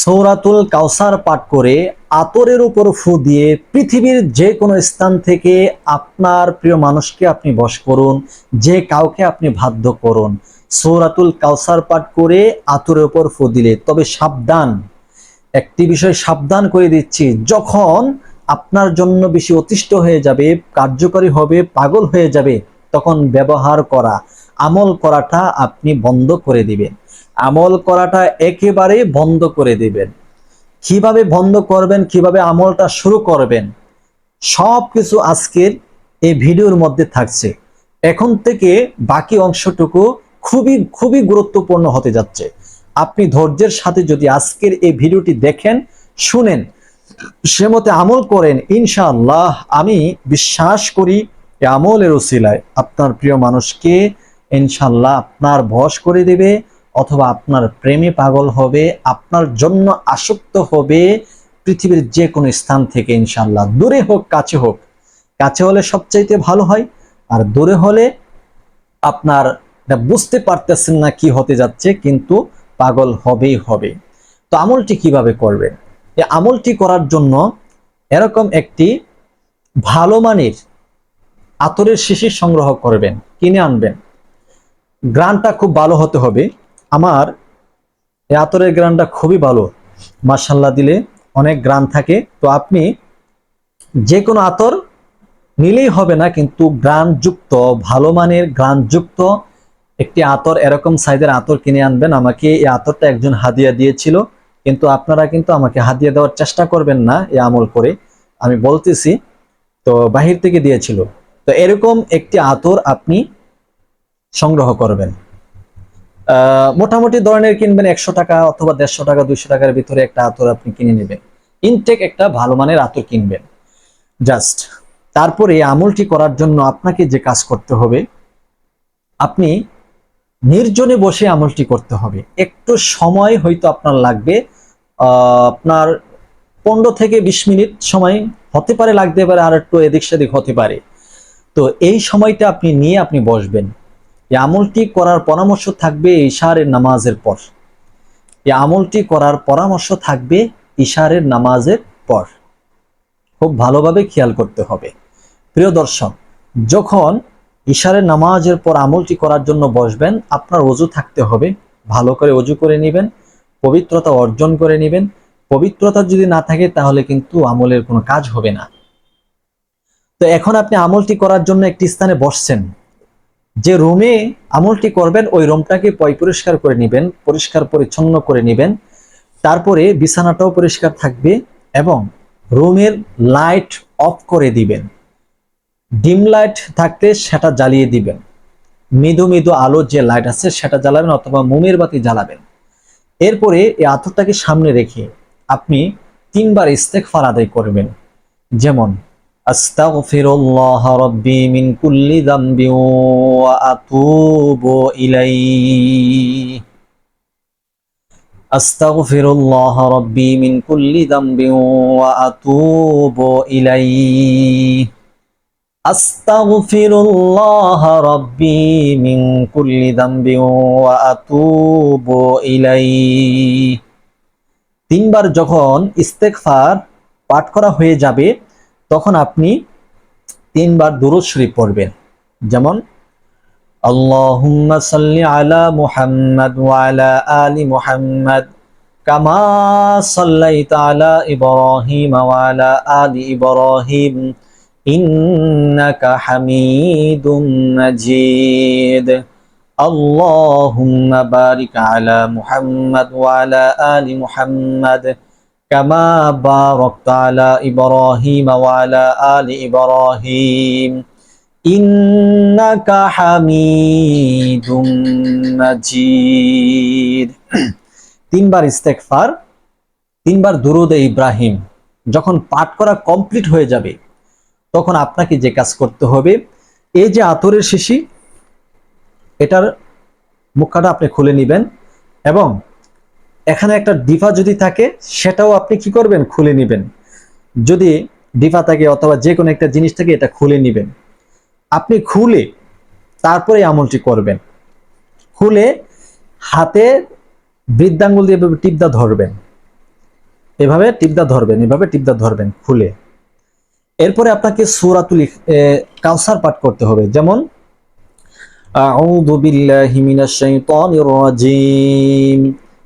সৌরাতুল কাউসার পাঠ করে আতরের উপর ফু দিয়ে পৃথিবীর যে কোনো স্থান থেকে আপনার প্রিয় মানুষকে আপনি বশ করুন, যে কাউকে আপনি বাধ্য করুন। সৌরাতুল কাউসার পাঠ করে আতরের উপর ফু দিলে। তবে সাবধান, একটি বিষয় সাবধান করে দিচ্ছি, যখন আপনার জন্য বেশি অতিষ্ঠ হয়ে যাবে, কার্যকরী হবে, পাগল হয়ে যাবে, তখন ব্যবহার করা। আমল করাটা আপনি বন্ধ করে দিবেন। আমল করাটা একেবারে বন্ধ করে দিবেন। কীভাবে বন্ধ করবেন, কীভাবে আমলটা শুরু করবেন সব কিছু আজকের এই ভিডিওর মধ্যে থাকছে। এখন থেকে বাকি অংশটুকু খুবই খুবই গুরুত্বপূর্ণ হতে যাচ্ছে। আপনি ধৈর্যের সাথে যদি আজকের এই ভিডিওটি দেখেন, শুনেন, সে মতে আমল করেন, ইনশাআল্লাহ আমি বিশ্বাস করি আমলের ওসিলায় আপনার প্রিয় মানুষকে ইনশাআল্লাহ আপনার বশ করে দেবে, অথবা আপনার প্রেমে পাগল হবে, আপনার জন্য আসক্ত হবে পৃথিবীর যে কোনো স্থান থেকে ইনশাআল্লাহ দূরে হোক, কাছে হোক। কাছে হলে সবচাইতে ভালো হয়, আর দূরে হলে আপনার বুঝতে পারতেছেন না কি হতে যাচ্ছে, কিন্তু পাগল হবেই হবে। তো আমলটি কীভাবে করবেন? এই আমলটি করার জন্য এরকম একটি ভালো মানের আতরের শিশির সংগ্রহ করবেন, কিনে আনবেন। গ্রানটা খুব ভালো হতে হবে। আমার এই আতরের গ্রানটা খুবই ভালো। মার্শাল্লাহ দিলে অনেক গ্রান থাকে। তো আপনি যে কোনো আতর নিলেই হবে না, কিন্তু গ্রানযুক্ত, ভালো মানের গ্রানযুক্ত একটি আতর, এরকম সাইজের আতর কিনে আনবেন। আমাকে এই আতরটা একজন হাদিয়া দিয়েছিল, কিন্তু আপনারা কিন্তু আমাকে হাদিয়া দেওয়ার চেষ্টা করবেন না এই আমল করে। আমি বলতেছি, তো বাহির থেকে দিয়েছিল। তো এরকম একটি আতর আপনি সংগ্রহ করবেন। মোটামুটি ধরনের কিনবেন একশো টাকা অথবা দেড়শো টাকা, দুইশো টাকার ভিতরে একটা আতর আপনি কিনে নেবেন। ইনটেক একটা ভালো মানের আতর কিনবেন। জাস্ট তারপরে আমলটি করার জন্য আপনাকে যে কাজ করতে হবে, আপনি নির্জনে বসে আমলটি করতে হবে। একটু সময় হয়তো আপনার লাগবে আপনার পনেরো থেকে বিশ মিনিট সময় হতে পারে, লাগতে পারে, আর একটু এদিক সেদিক হতে পারে। তো এই সময়টা আপনি নিয়ে আপনি বসবেন। এই আমলটি করার পরামর্শ থাকবে ইশারের নামাজের পর। এই আমলটি করার পরামর্শ থাকবে ইশারের নামাজের পর। খুব ভালোভাবে খেয়াল করতে হবে। প্রিয় দর্শক, যখন ইশারের নামাজের পর আমলটি করার জন্য বসবেন, আপনার অজু থাকতে হবে। ভালো করে অজু করে নেবেন, পবিত্রতা অর্জন করে নেবেন। পবিত্রতা যদি না থাকে, তাহলে কিন্তু আমলের কোনো কাজ হবে না। তো এখন আপনি আমলটি করার জন্য একটি স্থানে বসছেন। যে রুমে আমলটি করবেন, ওই রুমটাকে পয় পরিষ্কার করে নেবেন, পরিষ্কার পরিচ্ছন্ন করে নেবেন। তারপরে বিছানাটাও পরিষ্কার থাকবে এবং রুমের লাইট অফ করে দিবেন। ডিম লাইট থাকলে সেটা জ্বালিয়ে দিবেন। মৃদু মৃদু আলো যে লাইট আছে সেটা জ্বালাবেন অথবা মোমের বাতি জ্বালাবেন। এরপরে এই আতরটাকে সামনে রেখে আপনি তিনবার ইস্তেকফার আদায় করবেন। যেমন আস্তাগফিরুল্লাহ রাব্বি মিন কুল্লি যামবি ওয়া আতুবু ইলাইহি। আস্তাগফিরুল্লাহ রাব্বি মিন কুল্লি যামবি ওয়া আতুবু ইলাইহি। আস্তাগফিরুল্লাহ রাব্বি মিন কুল্লি যামবি ওয়া আতুবু ইলাইহি। তিনবার যখন ইস্তেগফার পাঠ করা হয়ে যাবে তখন আপনি তিনবার দুরুদ শরীফ পড়বেন। যেমন, আল্লাহুম্মা সাল্লি আলা মুহাম্মাদ ওয়া আলা আলি মুহাম্মাদ কামা সাল্লাইতা আলা ইব্রাহিম ওয়া আলা আলি ইব্রাহিম ইন্নাকা হামিদুম মাজিদ। আল্লাহুম্মা বারিক আলা মুহাম্মাদ ওয়া আলা আলি মুহাম্মাদ كما باركت على إبراهيم وعلى آل إبراهيم إنك حميد مجيد তিনবার ইস্তেকফার তিনবার দুরুদে ইব্রাহিম যখন পাঠ করা কমপ্লিট হয়ে যাবে তখন আপনাকে যে কাজ করতে হবে এই যে আতরের শিশি এটার মুখটা আপনি খুলে নেবেন এবং এখানে একটা ডিফা যদি থাকে, সেটাও আপনি কি করবেন? খুলে নেবেন। যদি ডিফা থাকে অথবা যে কোনো একটা জিনিস থাকে, এটা খুলে নেবেন। আপনি খুলে তারপরে আমলটি করবেন। খুলে হাতে বৃদ্ধাঙ্গুল দিয়ে এভাবে টিপদা ধরবেন। এভাবে টিপদা ধরবেন, এভাবে টিপদা ধরবেন খুলে। এরপরে আপনাকে সুরাতুল কাউসার পাঠ করতে হবে। যেমন, আউযু বিল্লাহি মিনাশ শাইতানির রাজিম।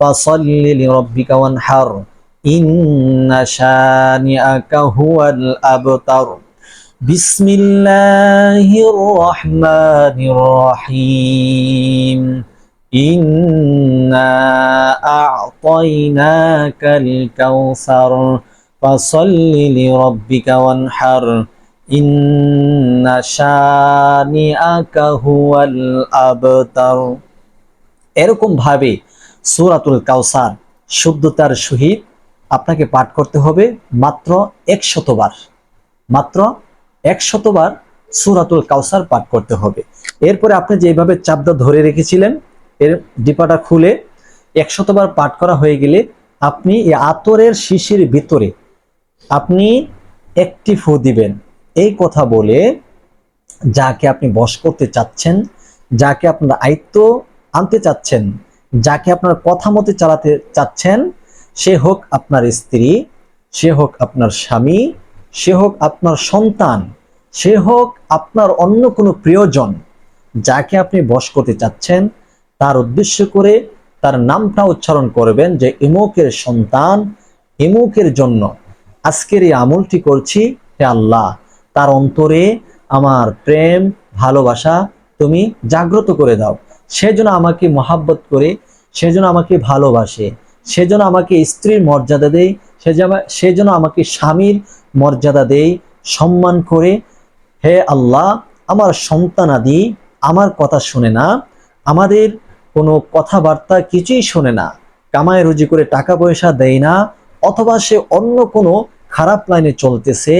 فصل لربك وانحر إن شانئك هو الأبتر بسم الله الرحمن الرحيم إنا أعطيناك الكوثر فصل لربك وانحر إن شانئك هو الأبتر এরকম ভাবে সূরাতুল কাউসার শুদ্ধতার সহিত আপনাকে পাঠ করতে হবে মাত্র একশতবার মাত্র একশতবার সুরাতুল কাউসার পাঠ করতে হবে। এরপরে আপনি যেভাবে চাপদা ধরে রেখেছিলেন, এর ডিপাটা খুলে একশতবার পাঠ করা হয়ে গেলে আপনি এই আতরের শিশির ভিতরে আপনি একটি ফু দিবেন। এই কথা বলে যাকে আপনি বশ করতে চাচ্ছেন, যাকে আপনার আয়ত্ত আনতে চাচ্ছেন যাকে আপনার কথা মতে চালাতে চাচ্ছেন, সে হোক আপনার স্ত্রী, সে হোক আপনার স্বামী, সে হোক আপনার সন্তান, সে হোক আপনার অন্য কোনো প্রিয়জন যাকে আপনি বশ করতে চাচ্ছেন, তার উদ্দেশ্য করে তার নামটা উচ্চারণ করবেন যে ইমুকের সন্তান, ইমুকের জন্য আজকের এই আমলটি করছি হে আল্লাহ। তার অন্তরে আমার প্রেম, ভালোবাসা তুমি জাগ্রত করে দাও। সে যেন আমাকে মহাব্বত করে সে যেন আমাকে ভালোবাসে সে যেন আমাকে স্ত্রীর মর্যাদা দেয় সে সে যেন আমাকে স্বামীর মর্যাদা দেয়, সম্মান করে। হে আল্লাহ, আমার সন্তানাদি আমার কথা শুনে না, আমাদের কোনো কথাবার্তা কিছুই শোনে না, কামায় রুজি করে টাকা পয়সা দেয় না, অথবা সে অন্য কোনো খারাপ লাইনে চলতেছে,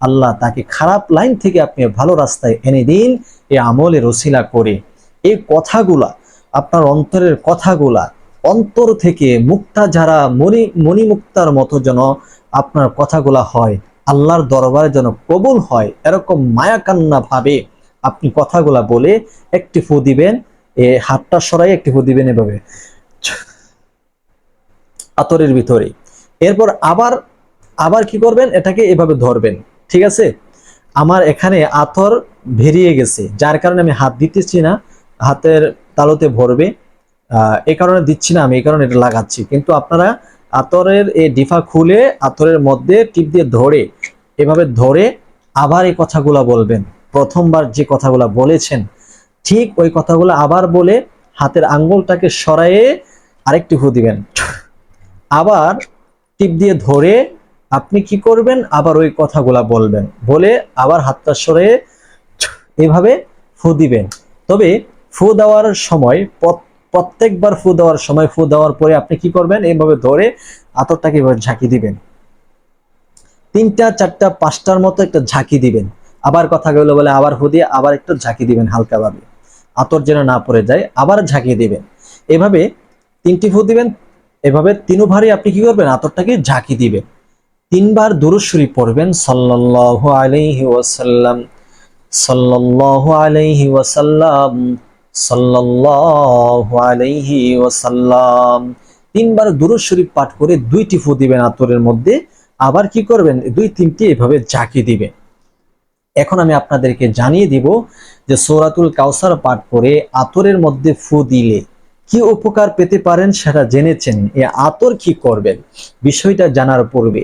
আল্লাহ তাকে খারাপ লাইন থেকে আপনি ভালো রাস্তায় এনে দিন, এ আমলের রসিলা করে। এই কথাগুলা, আপনার অন্তরের কথাগুলা, অন্তর থেকে মুক্তা যারা মণি মণিমুক্তার মতো যেন আপনার কথাগুলা হয়, আল্লাহর দরবারে যেন কবুল হয়, এরকম মায়াকান্না ভাবে আপনি কথাগুলা বলে একটি ফু দিবেন, এ হাতটা সরাই একটি ফু দিবেন এভাবে। আতরের ভিতরে। এরপর আবার আবার কি করবেন? এটাকে এভাবে ধরবেন। ঠিক আছে? আমার এখানে আতর ভেরিয়ে গেছে, যার কারণে আমি হাত দিতেছি না। হাতের তালুতে ভরবে। এ কারণে দিচ্ছি না, আমি এই কারণে এটা লাগাচ্ছি। কিন্তু আপনারা আতরের এই ডিফা খুলে আতরের মধ্যে টিপ দিয়ে ধরে, এভাবে ধরে আবার এই কথাগুলা বলবেন। প্রথমবার যে কথাগুলা বলেছেন, ঠিক ওই কথাগুলো আবার বলে হাতের আঙ্গুলটাকে সরায়ে আরেকটি ফু দিবেন। আবার টিপ দিয়ে ধরে আপনি কি করবেন? আবার ওই কথাগুলা বলবেন। বলে আবার হাতটা সরে এভাবে ফু দিবেন। তবে ফু দেওয়ার সময় প্রত্যেকবার ফু দেওয়ার সময় ফু দেওয়ার পরে আপনি কি করবেন? এইভাবে ধরে আতরটাকে এভাবে ঝাঁকি দিবেন। তিনটা, চারটা, পাঁচটার মতো একটা ঝাঁকি দিবেন। আবার কথাগুলো বলে আবার ফু দিয়ে আবার একটু ঝাঁকি দিবেন হালকাভাবে। আতর যেন না পড়ে যায়, আবার ঝাঁকিয়ে দিবেন। এভাবে তিনটি ফু দিবেন, এভাবে তিনবারই আপনি কি করবেন? আতরটাকে ঝাঁকি দিবেন। তিনবার দুরুশ্বরী পড়বেন, সাল্লাল্লাহু আলাইহি ওয়াসাল্লাম, সাল্লাল্লাহু আলাইহি ওয়াসাল্লাম। সাল্লাল্লাহু আলাইহি ওয়াসাল্লাম। তিনবার দুরূদ শরীফ পাঠ করে দুইটি ফু দিবেন আতরের মধ্যে, আবার কি করবেন? দুই তিনটি এভাবে ঝাঁকি দিবেন। এখন আমি আপনাদেরকে জানিয়ে দিব যে সূরাতুল কাউসার পাঠ করে আতরের মধ্যে ফু দিলে কি উপকার পেতে পারেন সেটা জেনেছেন। এ আতর কি করবেন? বিষয়টা জানার পূর্বে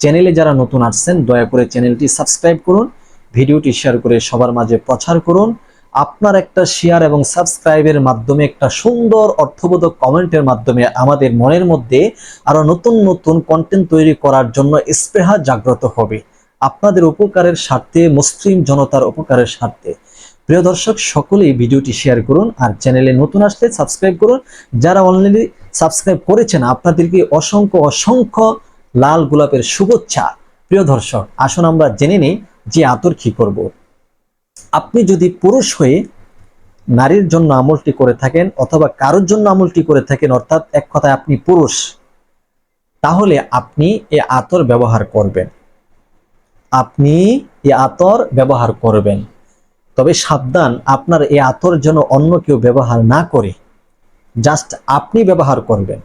চ্যানেলে যারা নতুন আসছেন, দয়া করে চ্যানেলটি সাবস্ক্রাইব করুন, ভিডিওটি শেয়ার করে সবার মাঝে প্রচার করুন। আপনার একটা শেয়ার এবং সাবস্ক্রাইবের মাধ্যমে, একটা সুন্দর অর্থবোধক কমেন্টের মাধ্যমে আমাদের মনের মধ্যে আরও নতুন নতুন কন্টেন্ট তৈরি করার জন্য স্পৃহা জাগ্রত হবে। আপনাদের উপকারের স্বার্থে, মুসলিম জনতার উপকারের স্বার্থে। প্রিয় দর্শক, সকলেই ভিডিওটি শেয়ার করুন আর চ্যানেলে নতুন আসলে সাবস্ক্রাইব করুন। যারা অলরেডি সাবস্ক্রাইব করেছেন, আপনাদেরকে অসংখ্য অসংখ্য লাল গোলাপের শুভেচ্ছা। প্রিয় দর্শক, আসুন আমরা জেনে নিই যে আতর কি করব। আপনি যদি পুরুষ হয়ে নারীর জন্য আমলটি করে থাকেন অথবা কারোর জন্য আমলটি করে থাকেন, অর্থাৎ এক কথায় আপনি পুরুষ, তাহলে আপনি এ আতর ব্যবহার করবেন। আপনি এ আতর ব্যবহার করবেন। তবে সাবধান, আপনার এই আতর যেন অন্য কেউ ব্যবহার না করে, জাস্ট আপনি ব্যবহার করবেন।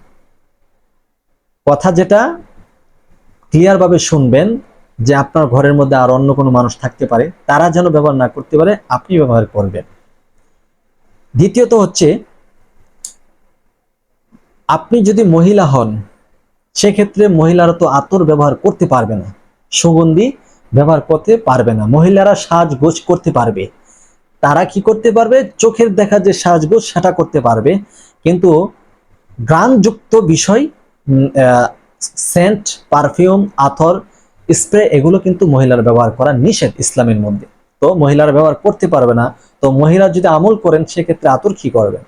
কথা যেটা ক্লিয়ার ভাবে শুনবেন যে আপনার ঘরের মধ্যে আর অন্য কোনো মানুষ থাকতে পারে তারা যেন ব্যবহার না করতে পারে আপনি ব্যবহার করবেন দ্বিতীয়ত হচ্ছে আপনি যদি মহিলা হন সেক্ষেত্রে মহিলারা তো আতর ব্যবহার করতে পারবে না সুগন্ধি ব্যবহার করতে পারবে না মহিলারা সাজগোজ করতে পারবে তারা কি করতে পারবে চোখের দেখা যে সাজগোজ সেটা করতে পারবে কিন্তু গ্রানযুক্ত বিষয় সেন্ট পারফিউম আথর স্প্রে এগুলো কিন্তু মহিলার ব্যবহার করা নিষেধ ইসলামের মধ্যে। তো মহিলারা ব্যবহার করতে পারবে না। তো মহিলা যদি আমল করেন, সেক্ষেত্রে আতর কি করবেন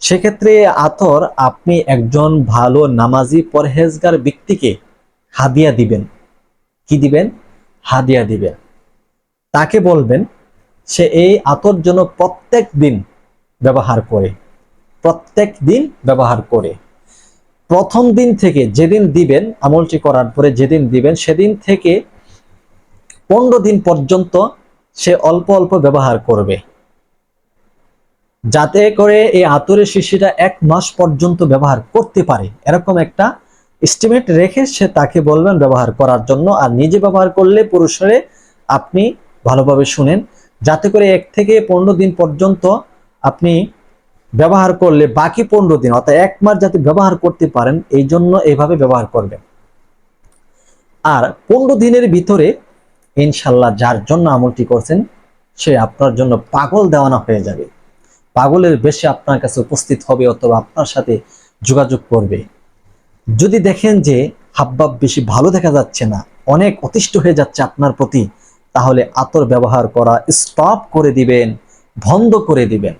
সেক্ষেত্রে আতর আপনি একজন ভালো নামাজি পরহেজগার ব্যক্তিকে হাদিয়া দিবেন। কি দিবেন? হাদিয়া দিবেন। তাকে বলবেন, সে এই আতর জন্য প্রত্যেক দিন ব্যবহার করে। প্রত্যেক দিন ব্যবহার করে। প্রথম দিন থেকে যেদিন দিবেন, আমলটি করার পরে যেদিন দিবেন, সেদিন থেকে পনেরো দিন পর্যন্ত সে অল্প অল্প ব্যবহার করবে। যাতে করে এই আতরের শিশিটা এক মাস পর্যন্ত ব্যবহার করতে পারে। এরকম একটা এস্টিমেট রেখে সে তাকে বলবেন ব্যবহার করার জন্য, আর নিজে ব্যবহার করলে পুরুষরে আপনি ভালোভাবে শুনেন। যাতে করে এক থেকে পনেরো দিন পর্যন্ত আপনি ব্যবহার করলে বাকি পনেরো দিন, অর্থাৎ এক মাস যাতে ব্যবহার করতে পারেন, এই জন্য এইভাবে ব্যবহার করবেন। আর পনেরো দিনের ভিতরে, ইনশাল্লাহ যার জন্য আমলটি করছেন, সে আপনার জন্য পাগল দেওয়ানা হয়ে যাবে। পাগলের বেশি আপনার কাছে উপস্থিত হবে অথবা আপনার সাথে যোগাযোগ করবে। যদি দেখেন যে হাবভাব বেশি ভালো দেখা যাচ্ছে না, অনেক অতিষ্ঠ হয়ে যাচ্ছে আপনার প্রতি, তাহলে আতর ব্যবহার করা স্টপ করে দিবেন, বন্ধ করে দিবেন।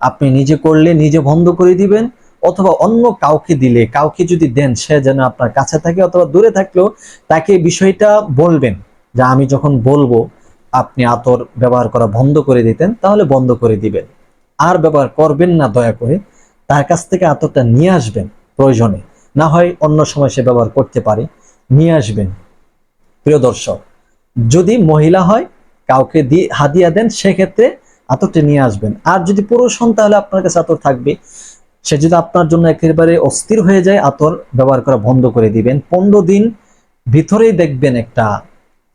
আপনি নিজে করলে নিজে বন্ধ করে দিবেন, অথবা অন্য কাউকে দিলে, কাউকে যদি দেন, সে যেন আপনার কাছে থাকে অথবা দূরে থাকলেও তাকে বিষয়টা বলবেন যে আমি যখন বলব, আপনি আতর ব্যবহার করা বন্ধ করে দিতেন, তাহলে বন্ধ করে দিবেন। আর ব্যবহার করবেন না দয়া করে, তার কাছ থেকে আতরটা নিয়ে আসবেন প্রয়োজনে। না হয় অন্য সময় সে ব্যবহার করতে পারে, নিয়ে আসবেন। প্রিয় দর্শক, যদি মহিলা হয়, কাউকে দিয়ে হাদিয়া দেন, সেক্ষেত্রে আতরটি নিয়ে আসবেন। আর যদি পুরুষ হন, তাহলে আপনার কাছে আতর থাকবে। সে যদি আপনার জন্য একেবারে অস্থির হয়ে যায়, আতর ব্যবহার করা বন্ধ করে দিবেন। পনেরো দিন ভিতরেই দেখবেন একটা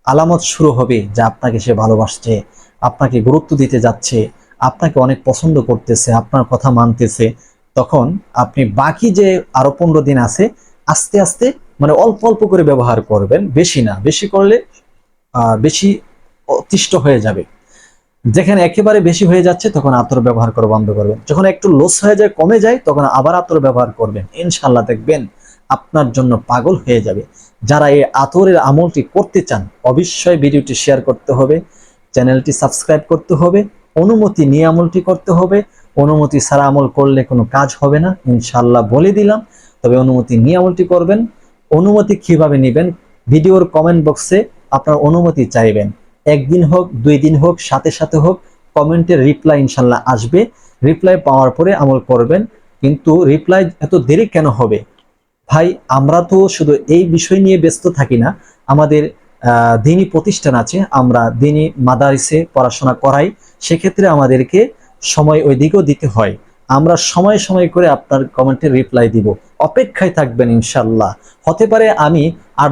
আলামত শুরু হবে, যে আপনাকে সে ভালোবাসছে, আপনাকে গুরুত্ব দিতে যাচ্ছে, আপনাকে অনেক পছন্দ করতেছে, আপনার কথা মানতেছে। তখন আপনি বাকি যে আরও পনেরো দিন আছে, আস্তে আস্তে মানে অল্প অল্প করে ব্যবহার করবেন। বেশি না, বেশি করলে বেশি অতিষ্ঠ হয়ে যাবে। যেখানে একেবারে বেশি হয়ে যাচ্ছে, তখন আতর ব্যবহার করা বন্ধ করবেন। যখন একটু লস হয়ে যায়, কমে যায়, তখন আবার আতর ব্যবহার করবেন। ইনশাল্লাহ দেখবেন আপনার জন্য পাগল হয়ে যাবে। যারা এই আতরের আমলটি করতে চান, অবশ্যই ভিডিওটি শেয়ার করতে হবে, চ্যানেলটি সাবস্ক্রাইব করতে হবে, অনুমতি নিয়ে আমলটি করতে হবে। অনুমতি ছাড়া আমল করলে কোনো কাজ হবে না ইনশাল্লাহ বলে দিলাম। তবে অনুমতি নিয়ে আমলটি করবেন। অনুমতি কীভাবে নেবেন, ভিডিওর কমেন্ট বক্সে আপনার অনুমতি চাইবেন। একদিন হোক দুই দিন হোক সাথে সাথে হোক কমেন্টের রিপ্লাই ইনশাল্লাহ আসবে। রিপ্লাই পাওয়ার পরে আমল করবেন কিন্তু রিপ্লাই এত দেরি কেন হবে? ভাই আমরা তো শুধু এই বিষয় নিয়ে ব্যস্ত থাকি না আমাদের আহ, দিনী প্রতিষ্ঠান আছে আমরা দিনী মাদারিসে পড়াশোনা করাই সেক্ষেত্রে আমাদেরকে সময় ওই দিকেও দিতে হয়। আমরা সময় সময় করে আপনার কমেন্টের রিপ্লাই দিব। অপেক্ষায় থাকবেন ইনশাল্লাহ। হতে পারে আমি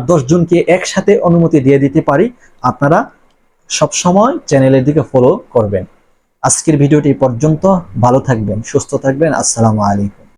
দশ জনকে একসাথে অনুমতি দিয়ে দিতে পারি আপনারা সব সময় চ্যানেলের দিকে ফলো করবেন। আজকের ভিডিওটি পর্যন্ত। ভালো থাকবেন, সুস্থ থাকবেন। আসসালামু আলাইকুম।